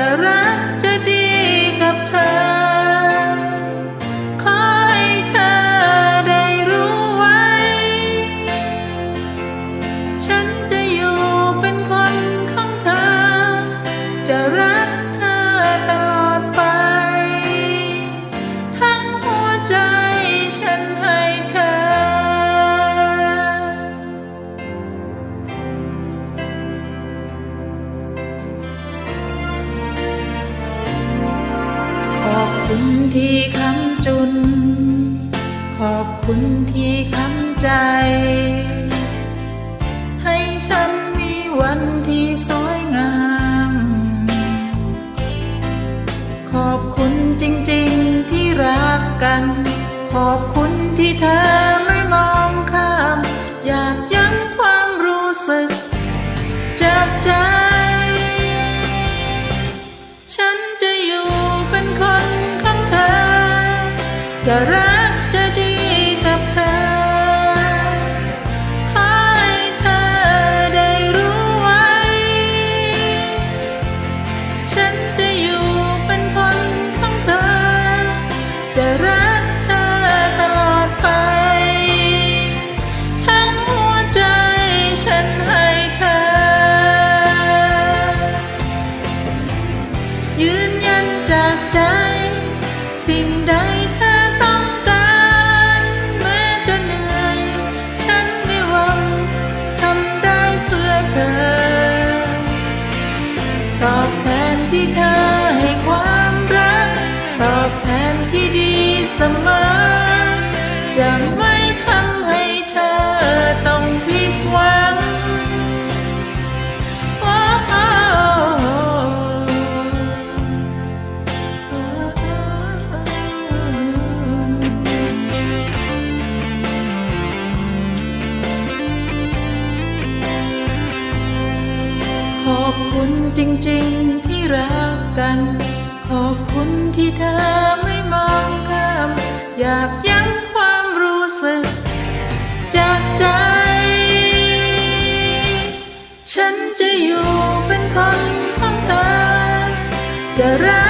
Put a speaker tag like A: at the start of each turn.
A: จ ที่คำจุน ขอบคุณที่คำใจ ให้ฉันมีวันที่สวยงาม ขอบคุณจริงๆที่รักกัน ขอบคุณที่เธอไม่มองข้าม อยากย้ำความรู้สึก จากใจ ฉันจะอยู่ จะรักจะดีกับเธอ ขอให้เธอได้รู้ไว้ ฉันจะอยู่เป็นคนของเธอ จะรัก อบแทนที่เธอให้ความรัก ตอบแทนที่ดีเสมอจะไม่ จริงๆที่รักกัน ขอบคุณที่เธอไม่มองข้าม อยากยั้งความรู้สึก จากใจ ฉันจะอยู่เป็นคนของเธอ จะรัก